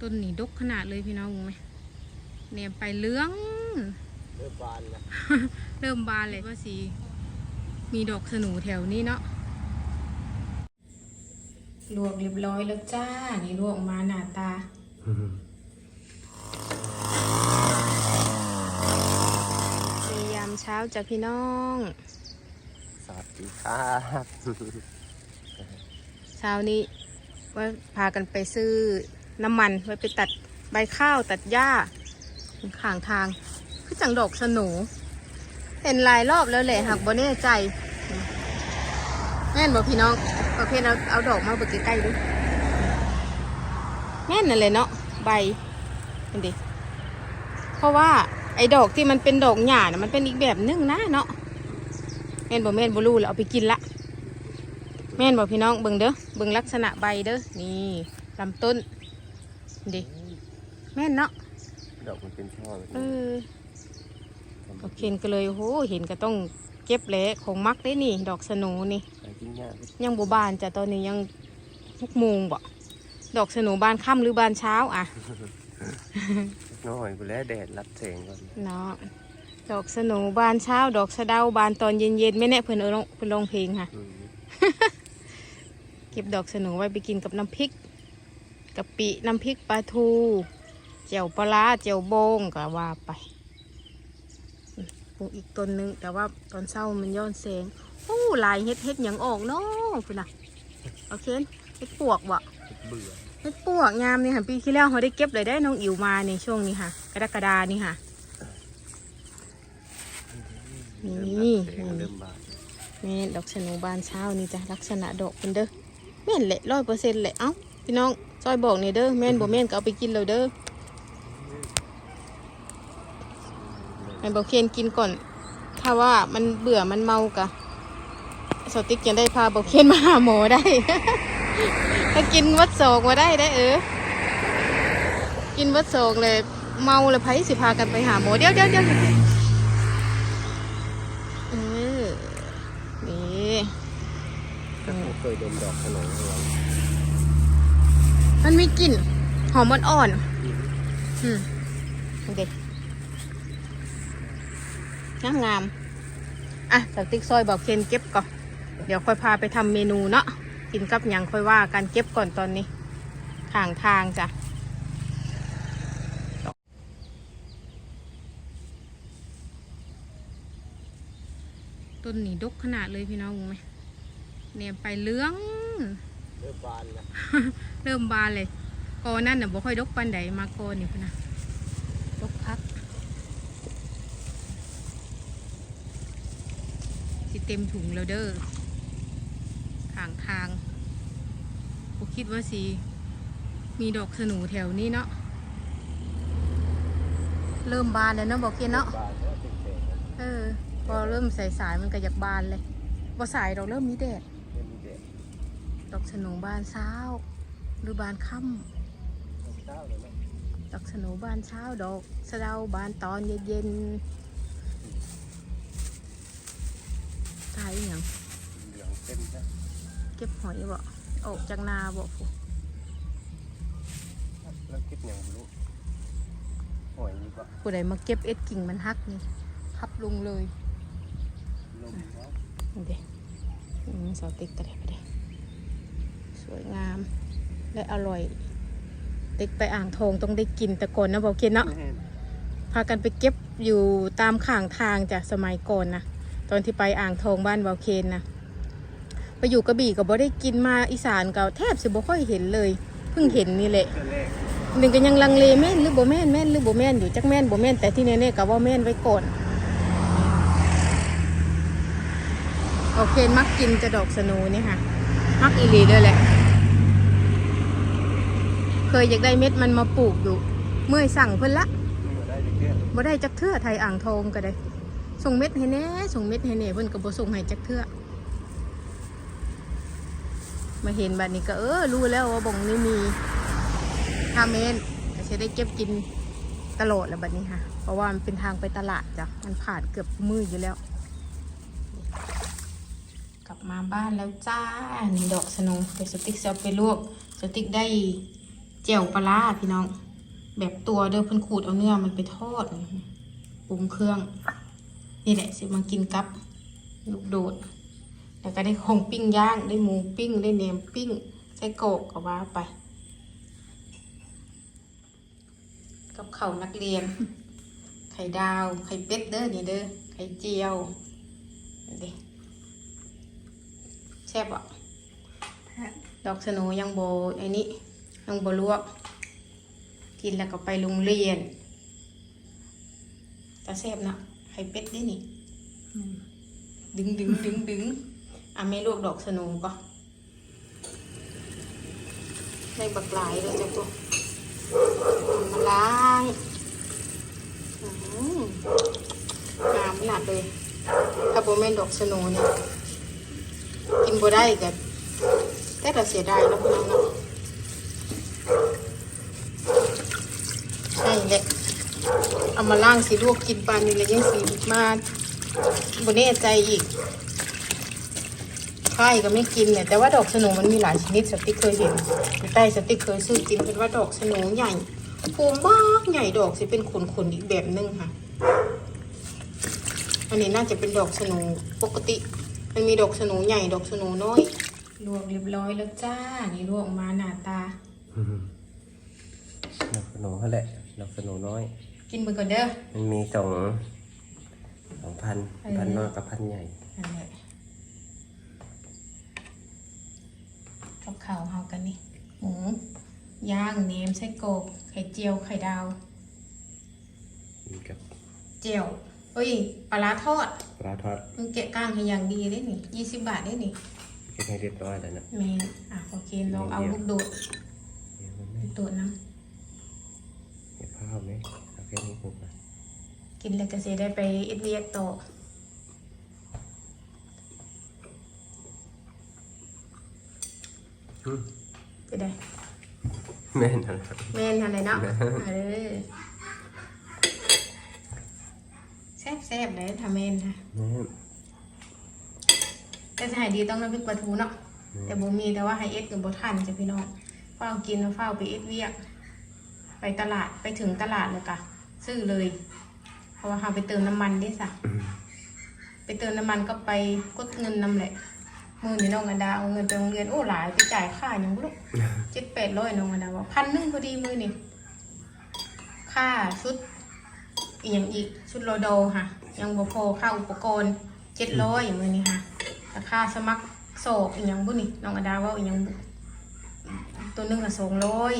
ต้นนี้ดกขนาดเลยพี่น้องรู้ไหมแนมไปเหลื้อง เริ่มบานแล้ว เริ่มบานเลยว่าสีมีดอกสนูแถวนี้เนาะลวกเรียบร้อยแล้วจ้า นี่ลวกออกมาหน้าตา พยายามเช้าจ้ะพี่น้อง สวัสดีครับเช้านี้ว่าพากันไปซื้อ น้ำมันไว้ไปตัดใบข้าวตัดหญ้าข้างทางคือจังดอกสนูเห็นหลายรอบแล้วแหละหักบ่แน่ใจแม่นบอกพี่น้องประเภทเอาเอาดอกมาเบิกใกล้ๆดูแม่นนั่นเลยเนาะใบเห็นดิเพราะว่าไอ้ดอกที่มันเป็นดอกหญ้าน่ะมันเป็นอีกแบบนึงนะเนาะแม่นบ่แม่นบลูแล้วเอาไปกินละแม่นบอกพี่น้องเบิ่งเด้อเบิ่งลักษณะใบเด้อนี่ลำต้น ดิแม่นเนาะดอกมันเป็นช่อแบบเอนี้อโอเคก็เลยโอ้โหเห็นก็ต้องเก็บแหละของมักได้นี่ ดอกสนูนี่หากินยากยังบ่บานจ้ะตอนนี้ยังหกโมงบ่ดอกสนูบานค่ำหรือบานเช้าอะน้อยกูแล้วแดดรับแสงก่อนเนาะดอกสนูบานเช้า ดอกสะเดาบานตอนเย็นๆไม่แน่เพิ่นเอาลงเพิ่นลงเพลงค่ะอืมเก็บดอกสนูไว้ไปกินกับน้ำพริก กะปิน้ำพริกปลาทูเจียวปลาร้าเจียวโบงก็ว่าไปอืมปลูกอีกต้นหนึง แต่ว่าตอนเช้ามันย้อนแสงโอ้หลายเฮ็ดเฮ็ดหยังออกเนาะพุ่นน่ะโอเคเฮ็ดปวกบ่เบื่อเฮ็ดปวกงามนี่ค่ะปีที่แล้วเขาได้เก็บเลยได้น้องอิ๋วมาในช่วงนี้ค่ะ กรกฎานี่ค่ะนี่เริ่มรับแสงเริ่มบานแม่นดอกชะนูบานเช้านี่จ้ะลักษณะดอกเป็นเด้อแม่นแหละร้อยเปอร์เซ็นต์แหละเอ้าพี่น้อง ซอยบอกนี่เด้อแม่นบ่แม่นก็เอาไปกินเลยเด้อให้บอกเคนกินก่อน ถ้าว่ามันเบื่อมันเมากะสติ๊กยังได้พาบอกเคนมาหาหมอได้ ถ้ากินวัดโศกมาได้ได้เออ กินวัดโศกเลยเมาเลยไผสิพากันไปหาหมอเดี๋ยวเดี๋ยวเดี๋ยวเออนี่ก็เคยดมดอกขนมของเรา มันมีกลิ่นหอมอ่อนๆอืมโอเคงามงามๆอะสติ๊กซอยบอกเคนเก็บก่อน เดี๋ยวค่อยพาไปทำเมนูเนาะ กินกับหยังค่อยว่ากันเก็บก่อนตอนนี้ทางทางจ้ะต้นนี้ดกขนาดเลยพี่น้องรู้ไหมแนมไปเหลื้องเริ่มบานแล้วเริ่มบานเลยกอนั่นน่ะบ่ค่อยดกปานใดมากอนี่พุ่นนะดกคักสิเต็มถุงแล้วเด้อทางทางผมคิดว่าสิมีดอกสนูแถวนี้เนาะเริ่มบานแล้วเนาะบอกเกียนเนาะบานแล้วเป็นแสงแล้วเออ พอเริ่มสายสายๆมันก็อยากบานเลยบ่สายดอกเริ่มมีแดดเริ่มมีแดด ดอกสนูบานเช้าหรือบานค่ำเช้าแล้วเนาะดอกสนูบานเช้าดอกสะเดาบานตอนเย็นๆตายอหย่างเหลืองเต็มแล้วเก็บหอยบ่ออกจากนาบ่ฟูแล้วคิดอย่างรู้หอยนี่ก็ผู้ใดมาเก็บเอ็ดกิ่งมันหักนี่พับลงเลยลมแล้วนี่เด้อืมสาวติ๊กกระเดไปเด้ สวยงาม และอร่อยติ๊กไปอ่างทองต้องได้กินแต่ก่อนนะบอกกินเนาะแม่นพากันไปเก็บอยู่ตามข้างทางจากสมัยก่อนนะตอนที่ไปอ่างทองบ้านวาวเคนนะไปอยู่กระบี่ก็บ่ได้กินมาอีสานก็แทบสิบ่ค่อยเห็นเลย เพิ่งเห็นนี่แหละเดือนแรกหนึ่งก็ยังลังเลแม่นหรือบ่แม่นแม่นหรือบ่แม่นอยู่จักแม่นบ่แม่นแต่ที่แน่ๆก็ว่าแม่นไว้ก่อนโอเคมักกินจะดอกสนูนี่ค่ะ มักอีหลีเลยแหละ เคยอยากได้เม็ดมันมาปลูกอยู่ เมื่อยสั่งเพิ่นละว่าได้เรื่อยบ่ได้จักเทื่อไทยอ่างทองก็ได้ ส่งเม็ดให้แน่ส่งเม็ดให้แหน่เพิ่นก็บ่ส่งให้จักเทื่อมาเห็นบัดนี้ก็เออรู้แล้วว่าบ่งนี้มีถ้าเม็ดก็จะได้เก็บกินตลอดแล้วบัดนี้ค่ะ เพราะว่ามันเป็นทางไปตลาดจ้ะมันผ่านเกือบมืออยู่แล้ว กลับมาบ้านแล้วจ้านี่ดอกสนว์เดี๋ยวสติ๊กจะเอาไปลวกสติ๊กได้ เจียวปลาพี่น้อง แบบตัวเด้อเพิ่นขูดเอาเนื้อมันไปทอดปรุงเครื่อง นี่แหละสิมากินกับลูกโดด แล้วก็ได้ของปิ้งย่างได้หมูปิ้งได้แหนมปิ้งไส้กรอกก็ว่าไป กับเข้านักเรียน ไข่ดาว ไข่เป็ดเด้อนี่เด้อไข่เจียวเด้แซ่บอะดอกสโหนยังโบไอ้นี่ ยังบลวก กินแล้วก็ไปโรงเรียนตาแซบนะไข่เป็ดได้นี่ ดึงดึงดึงดึงอะแม่ลวกดอกสโหนก็ได้บักหลายเลยจ้ะตัวมาล้างงามขนาดเลย ถ้าโบแม่นดอกสโหนเนี่ย กินบ่ได้กันแต่เราเสียดายแล้วพี่น้องเนาะใช่แหละ เอามาล่างสีลวกกินปานนี่เลยยังสีมาบนแน่ใจอีกไข่ก็ไม่กินเนี่ยแต่ว่าดอกสโหนมันมีหลายชนิดสติ๊กเคยเห็นอยู่ใต้สติ๊กเคยซื้อกินเป็นว่าดอกสโหนใหญ่ภูมิมากใหญ่ดอกสิเป็นขนขนๆอีกแบบนึงค่ะ อันนี้น่าจะเป็นดอกสโหนปกติ มันมีดอกสโหนใหญ่ดอกสโหนน้อยลวกเรียบร้อยแล้วจ้า นี่ลวกออกมาหน้าตาดอกสโหนเขาแหละดอกสโหนน้อย กินไปก่อนเด้อ มันมีสองสองพันเออ พันน้อยกับพันใหญ่อันนี้กับข้าวเฮากันนี่หมูย่างเนมไส้กรอกไข่เจียวไข่ดาว มีกับเจียวเอ้ยปลาร้าทอดปลาทอดมันแกะก้างให้อย่างดีได้นี่ยี่สิบบาทได้นี่เก็บให้เรียบร้อยแล้วนะแมนอะโอเคลองเอาลูกโดดเดี๋ยวมันไม่ลูกโดดน้เก็บข้าวไหม เอาแค่นี้ปุ๊บอะำกินแล้วก็จะได้ไปเอ็ดเวียกต่ออืมไปได้แม่นนะครับแม่นอะไรเนาะเออแซ่บแซ่บๆเลยทำเมนค่ะแม่นแต่ถ้าให้ดีต้องน้ำพริกปลาทูเนาะแต่บ่มีแต่ว่าให้เอ็ดกับบ่ทันจ้ะพี่น้องเฝ้ากินแล้วเฝ้าไปเอ็ดเวียก ไปตลาดไปถึงตลาดเลยกะ ซื้อเลย เพราะว่าเราไปเติมน้ำมันได้สะอืมไปเติมน้ำมันก็ไปกดเงินนำแหละมือนี่น้องอันดาเอาเงินไปโรงเรียนโอ้หลายไปจ่ายค่าอย่างบุลูกเจ็ดแปดร้อยน้องอันดาว่าพันหนึ่งพอดีมือนี่ค่าชุดอีกอย่างอีกชุดโลโดค่ะ ยังบ่พอค่าอุปกรณ์เจ็ดร้อยมือนี่ค่ะแต่ค่าสมัครโศกอีกอย่างบุนี่น้องอันดาว่าอีกอย่างบุตัวหนึงอะสองร้อย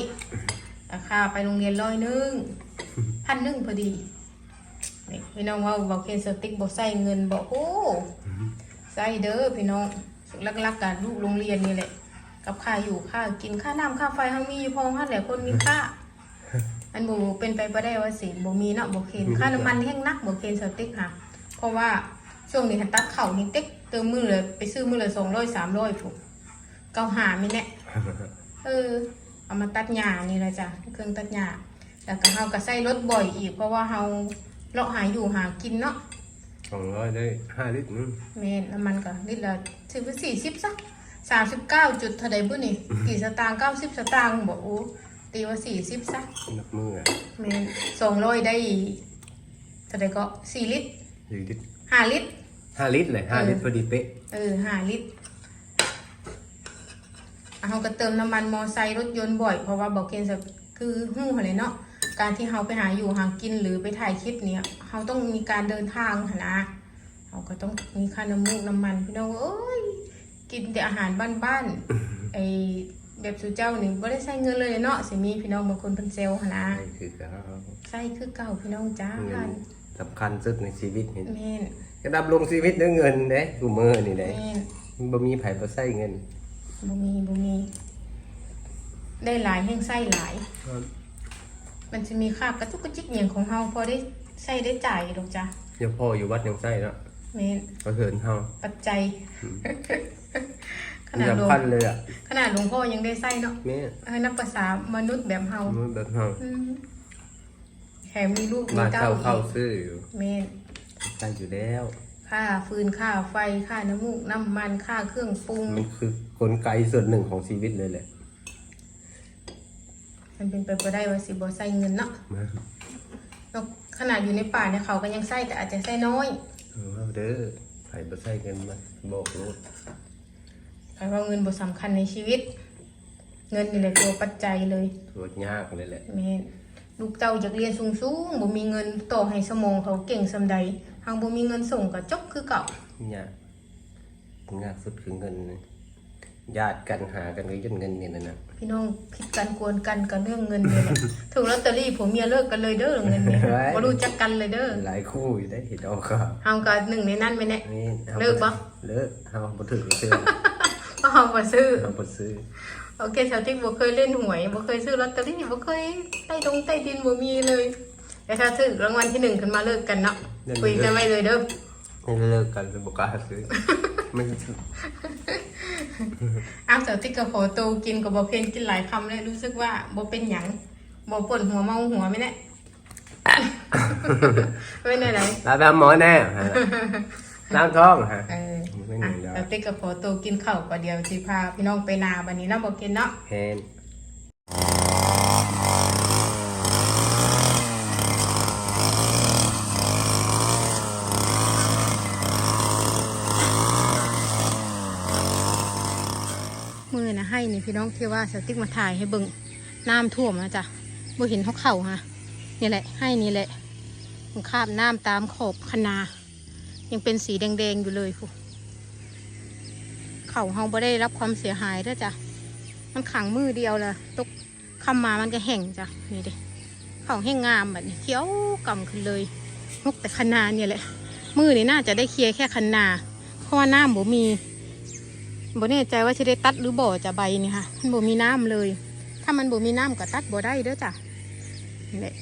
แต่ค่าไปโรงเรียนร้อยหนึง พันหนึ่งพอดีนี่พี่น้องว่าบอกเคนสติ๊กบอกใส่เงินบอกโอ้ใส่เด้อพี่น้องลักๆกันลูกโรงเรียนนี่แหละ กับค่าอยู่ค่ากินค่าน้ำค่าไฟเขามีอยู่พอฮั่นแหละคนมีค่า อันบ่เป็นไปบ่ได้ว่าสิบ่มีเนาะบ่เคนค่าน้ำมันแห้งนักบ่เคนสติ๊กค่ะ เพราะว่าช่วงนี้หันตัดเข่านี่เต็กเติมมือเลยไปซื้อมือละ200 300ถูกเกาหาไม่แน่เออเอามาตัดหญ้านี่แหละจ้ะเครื่องตัดหญ้า แล้วก็เฮาก็ใส่รถบ่อยอีก เพราะว่าเฮาเลาะหาอยู่หากินเนาะสองร้อยได้ห้าลิตรนึงแม่นน้ำมันก็ลิตรละสิบสี่สิบสักสามสิบเก้าจุดเท่าใดบุนี่กี่สตางค์เก้าสิบสตางค์บอกโอ้ตีว่าสี่สิบสักนับมืออะแม่นสองร้อยได้เท่าใดก็สี่ลิตรสี่ลิตรห้าลิตรห้าลิตรเลยห้าลิตรพอดีเป๊ะเออห้าลิตรอะเราก็เติมน้ำมันมอไซค์รถยนต์บ่อย เพราะว่าบอกเกณฑ์จะคือหู้เลยเนาะ การที่เราไปหาอยู่หากินหรือไปถ่ายคลิปเนี้ยเราต้องมีการเดินทางหนนะเราก็ต้องมีค่าน้ำมูกน้ำมันพี่น้องเอ้ยกินแต่อาหารบ้านๆไอแบบสุเจ้านี่ไม่ได้ใช้เงินเลยเนาะสิมีพี่น้องบางคนเป็นเซลล์หนนะ นี่คือการใช่คือเก่าพี่น้องจ้าเงินสำคัญสุดในชีวิตนี่แม่นกระดับลงชีวิตด้วยเงินเด้กูมือนี่เด้แม่นมันบ่มีไผบ่ใส่เงินบ่มีบ่มี ได้หลายแห่งไส้หลาย มันจะมีค่ากระตุกกระจิกอย่างของเฮาพอได้ใช้ได้จ่ายดอกจ้ะเดี๋ยวพ่ออยู่วัดยังใส่เนาะแม่นก็เหินเฮาปัจจัยขที่นาดหลวงสำคัญเลยอะขนาดหลวงพ่อยังได้ใส่เนาะแม่เออนับภาษามนุษย์แบบเฮามันแบบเฮาอืมแถมมีลูกมีมาเต้าเข้าอีเข้ากซื้ออยู่แม่นใส่อยู่แล้ว ค่าฟืนค่าไฟค่าน้ำมูกน้ำมันค่าเครื่องปรุง มันคือ กลไกส่วนหนึ่งของชีวิตเลยแหละ มันเป็นไปบ่ได้ว่าสิบ่ใส่เงินเนาะมาแล้วขนาดอยู่ในป่าเนี่ยเขาก็ยังใส่แต่อาจจะใส่น้อยเอาเด้อไผบ่ใส่เงินมาบอกโลดเพราะว่าเงินบ่สำคัญในชีวิต เงินนี่แหละตัวปัจจัยเลยตัวยากเลยแหละแม่นลูกเต้าอยากเรียนสูงๆบ่มีเงินต่อให้สมองเขาเก่งสำใดหากบ่มีเงินส่งก็จบคือเก่ายากยากสุดคือเงินนี่ ญาติกันหากันก็ย่นเงินนี่นะนะพี่น้องคิดกันกวนกันกับเรื่องเงินเนี่ยแหละถูกลอตเตอรี่ผมเมียเลิกกันเลยเด้อเงินเนี่ยบ่รู้จักกันเลยเด้อหลายคู่อยู่ได้เห็นเอาครับเฮาก็หนึ่งในนั้นแม่นแน่นี่อาเลิกปะเลิกเอาบ่ถึงซื้อเพราะเฮาบ่ซื้อเอาบ่ซื้อโอเคชาวติ๊กบ่เคยเล่นหวยบ่เคยซื้อลอตเตอรี่บ่เคยใต้ดงใต้ดินบ่มีเลยแต่ถ้าซื้อรางวัลที่หนึ่งขึ้นมาเลิกกันเนาะคุยกันไว้เลยเด้อนี่เลิกกันเลยบ่กล้าซื้อไม่ซื้ ออ้าวชาวติ๊กก็ขอโตวกินกับบ่เพนกินหลายคำเลยรู้สึกว่าบ่เป็นหยังบ่ปวดหัวเมาหัวไม่แน่ไม่ได้ไหนลาไปหาหมอแน่ฮะล้างท้องฮะเออไม่หนึ่อะงดาวชาวติ๊กก็ขอโตวกินข้าวก็เดียวสิพาพี่น้องไปนาบัดนี้เนาะบ่กินเนาะเฮน ให้นี่พี่น้องที่ว่าสติ๊กมาถ่ายให้เบิ่งน้ำท่วมนะจ๊ะบ่เห็นเขาเข่าฮะนี่แหละ ให้นี่แหละมันคาบน้ำตามขอบคนา ยังเป็นสีแดงๆอยู่เลยผู้เข่าเฮาบ่ได้รับความเสียหายด้อจ้ะมันขังมือเดียวละตกคำมามันก็แห้งจ้ะนี่ด้เข่าแห้งงามแบบนี้เขียวกำขึ้นเลยนกแต่คนาเนี่ยแหละมือนี่น่าจะได้เคลียร์แค่คนาเพราะว่าน้ำบ่มี บ่แน่ใจว่าจะได้ตัดหรือบ่จะใบนี่ค่ะมันบ่มีน้ำเลย ถ้ามันบ่มีน้ำก็ตัดบ่ได้เด้อจ้ะนี่แหละ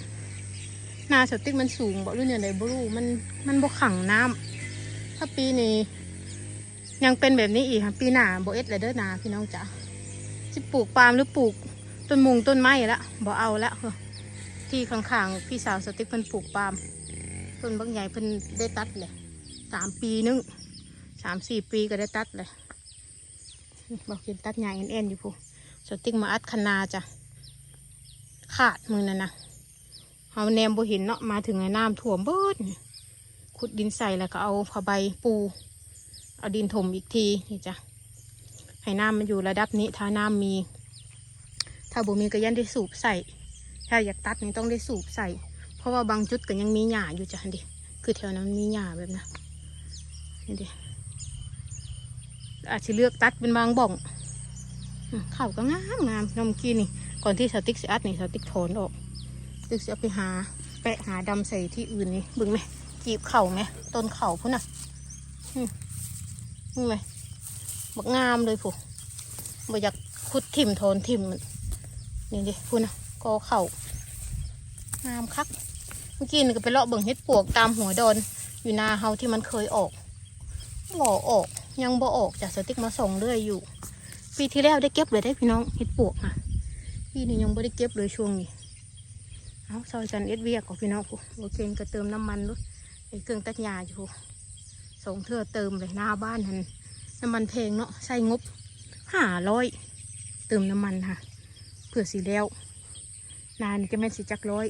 นาสติ๊กมันสูงบ่รู้เนี่ยใดบ่รู้มันมันบ่ขังน้ำถ้าปีนี้ยังเป็นแบบนี้อีกค่ะ ปีหน้าบ่เอ็ดเลยเด้อนาพี่น้องจ๋าสิปลูกปาล์มหรือปลูกต้นมุงต้นไม้ละบ่เอาละเฮ้อที่ข้างๆพี่สาวสติ๊กเพิ่นปลูกปาล์มต้นบางใหญ่เพิ่นได้ตัดเลยสามปีนึงสามสี่ปีก็ได้ตัดเลย บอกกินตัดใหญ่เอ็นๆอยู่พูสติ๊กมาอัดคนาจ้ะขาดมือนั่นนะเอาแนมบ่เห็นเนาะมาถึงไอ้น้ำท่วมเบิดขุดดินใส่แล้วก็เอาผ้าใบปู เอาดินถมอีกทีนี่จ้ะให้น้ำมันอยู่ระดับนี้ถ้าน้ำมี ถ้าบ่มีก็ยันได้สูบใส่ ถ้าอยากตัดนี่ต้องได้สูบใส่ เพราะว่าบางจุดก็ยังมีหญ้าอยู่จ้ะดิคือแถวนั้นมีหญ้าแบบนั้นี่ดิ อาจจะเลือกตัดเป็นบางบ่องเข่าก็งามงามน้ำกี้นี่ ก่อนที่สติ๊กสิอัดนี่สติ๊กถอนออกสติ๊กจะเอาไปหาแปะหาดำใส่ที่อื่นนี่บึงไหมกีบเข่าไหมต้นเข่าพุ่นน่ะนี่ไหมบักงามเลยผู้บ่อยากขุดถิ่มโทนถิ่มมันนี่ดิพุ่นน่ะกอเข่างามคัก เมื่อกี้นี่ก็ไปเลาะเบิ่งเห็ดปวกตามหัวดอน อยู่นาเฮาที่มันเคยออกหล่อออก ยังบ่ออกจากสติ๊กมาส่งเรื่อยอยู่ ปีที่แล้วได้เก็บเลยได้พี่น้องเห็ดปวกค่ะปีนี้ยังไม่ได้เก็บเลยช่วงนี้เอาซอยกันเอ็ดเวียกของพี่น้องโอเคก็เติมน้ำมันด้วยไอ้เครื่องตัดหญ้าอยู่ส่งเทื่อเติมเลยหน้าบ้านหันน้ำมันแพงเนาะใส่งบห้าร้อยเติมน้ำมันค่ะเพื่อสีแล้ว นานจะแม่สิจักร้อย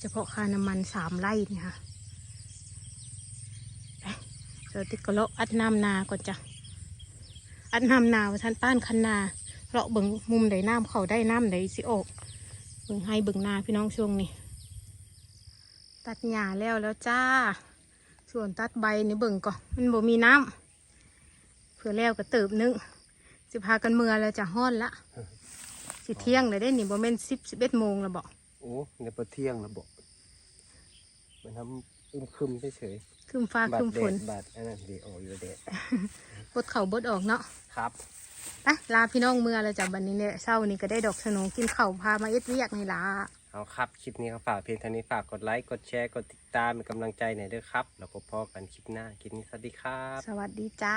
เฉพาะค่าน้ำมันสามไร่เนี่ยค่ะ เดี๋ยวติ๊กก็เลาะอัดน้ำนาก่อนจ้ะอัดน้ำนาว่าท่านป้านคันนาเลาะเบิ่งมุมใดน้ำเขาได้น้ำใดสิออกเบิ่งให้เบิ่งนาพี่น้องช่วงนี้ ตัดหญ้าแล้วแล้วจ้า ส่วนตัดใบนี่เบิ่งก่อนมันบ่มีน้ำเพื่อแล้วก็เติบนึงสิพากันเมื่อแล้วจะฮ้อนละสิเที่ยงเลยได้หนี่บ่แม่นสิบสิบเอ็ดโมงแล้วบอกโอ้ในประเที่ยงระบบมันทำ อึมครึมเฉยคืมฟ้าๆบาคืดมแดฝนดบาดอันนั้นดีโอ้ยแดดบดเข่าบดออกเนาะครับไปลาพี่น้องเมื่อแล้วจ้ะวันนี้เนี่ยเช้านี้ก็ได้ดอกสโนกินข้าวพามาเอ็ดเวียกในลาเอาครับ คลิปนี้ก็ฝากเพียงเท่านี้ฝากกดไลค์กดแชร์กดติดตามเป็นกำลังใจหน่อยด้วยครับ แล้วพบกันคลิปหน้าคลิปนี้สวัสดีครับ สวัสดีจ้า